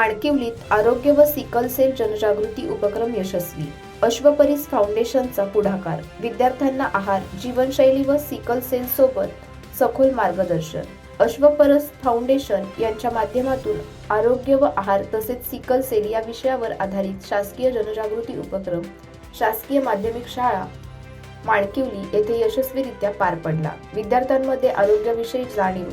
माणकिवलीत आरोग्य व sickle sale जनजागृती उपक्रम यशस्वी. अश्वपरीस फाउंडेशनचा पुढाकार. विद्यार्थ्यांना आहार जीवनशैली व सिकल सेल सोबत सखोल मार्गदर्शन. अश्वपरस फाउंडेशन यांच्या माध्यमातून आरोग्य व आहार तसेच सिकल सेल या विषयावर आधारित शासकीय जनजागृती उपक्रम शासकीय माध्यमिक शाळा माणकिवली येथे यशस्वीरित्या पार पडला. विद्यार्थ्यांमध्ये आरोग्याविषयी जाणीव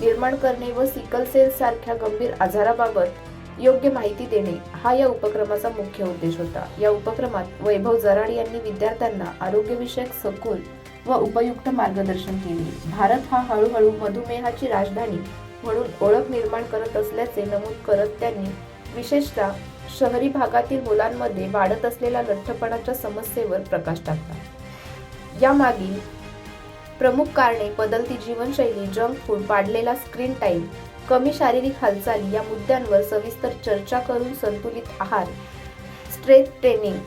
निर्माण करणे व सिकल सेल सारख्या गंभीर आजाराबाबत योग्य माहिती देणे हा या उपक्रमाचा मुख्य उद्देश होता. या उपक्रमात वैभव जराड यांनी विद्यार्थ्यांना आरोग्यविषयक सखोल व उपयुक्त मार्गदर्शन केले. भारत हा हळूहळू मधुमेहाची राजधानी म्हणून ओळख निर्माण करत असल्याचे नमूद करत त्यांनी विशेषतः शहरी भागातील मुलांमध्ये वाढत असलेल्या लठ्ठपणाच्या समस्येवर प्रकाश टाकला. यामागील प्रमुख कारणे बदलती जीवनशैली जंक फूड वाढलेला स्क्रीन टाईम कमी शारीरिक हालचाली या मुद्द्यांवर सविस्तर चर्चा करून संतुलित आहार स्ट्रेच ट्रेनिंग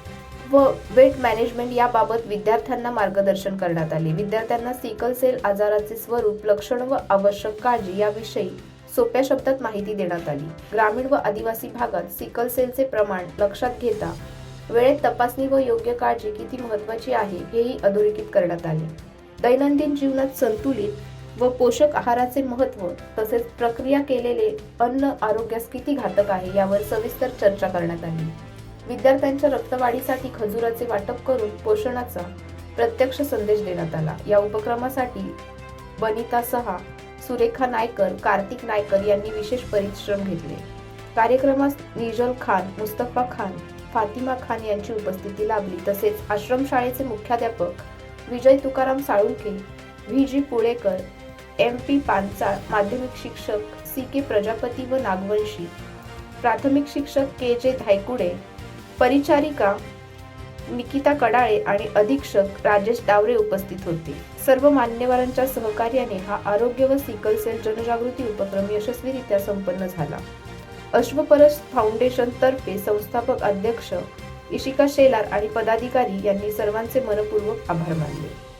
व वेट मॅनेजमेंट याबाबत विद्यार्थ्यांना मार्गदर्शन करण्यात आले. विद्यार्थ्यांना सिकल सेल आजाराचे स्वरूप लक्षण व आवश्यक काळजी याविषयी सोप्या शब्दात माहिती देण्यात आली. ग्रामीण व आदिवासी भागात सिकल सेलचे प्रमाण लक्षात घेता वेळेत तपासणी व योग्य काळजी किती महत्वाची आहे हेही अधोरेखित करण्यात आले. दैनंदिन जीवनात संतुलित व पोषक आहाराचे महत्त्व तसेच प्रक्रिया केलेले अन्न आरोग्यास किती घातक आहे यावर सविस्तर चर्चा करण्यात आली. विद्यार्थ्यांच्या रक्तवाढीसाठी खजुराचे वाटप करून पोषणाचा प्रत्यक्ष संदेश देण्यात आला. या उपक्रमासाठी बनिता सहा सुरेखा नायकर कार्तिक नायकर यांनी विशेष परिश्रम घेतले. कार्यक्रमास निजल खान मुस्तफा खान फातिमा खान यांची उपस्थिती लाभली. तसेच आश्रमशाळेचे मुख्याध्यापक Vijay Tukaram Salunke V. G. Pulekar M P Panchal माध्यमिक शिक्षक सी के प्रजापती व नागवंशी. प्राथमिक शिक्षक के जे धायकुडे परिचारिका निकिता कडाळे आणि अधीक्षक राजेश डावरे उपस्थित होते. सर्व मान्यवरांच्या सहकार्याने हा आरोग्य व सिकल सेल जनजागृती उपक्रम यशस्वीरित्या संपन्न झाला. अश्वपरस फाउंडेशन तर्फे संस्थापक अध्यक्ष इशिका शेलार आणि पदाधिकारी यांनी सर्वांचे मनपूर्वक आभार मानले.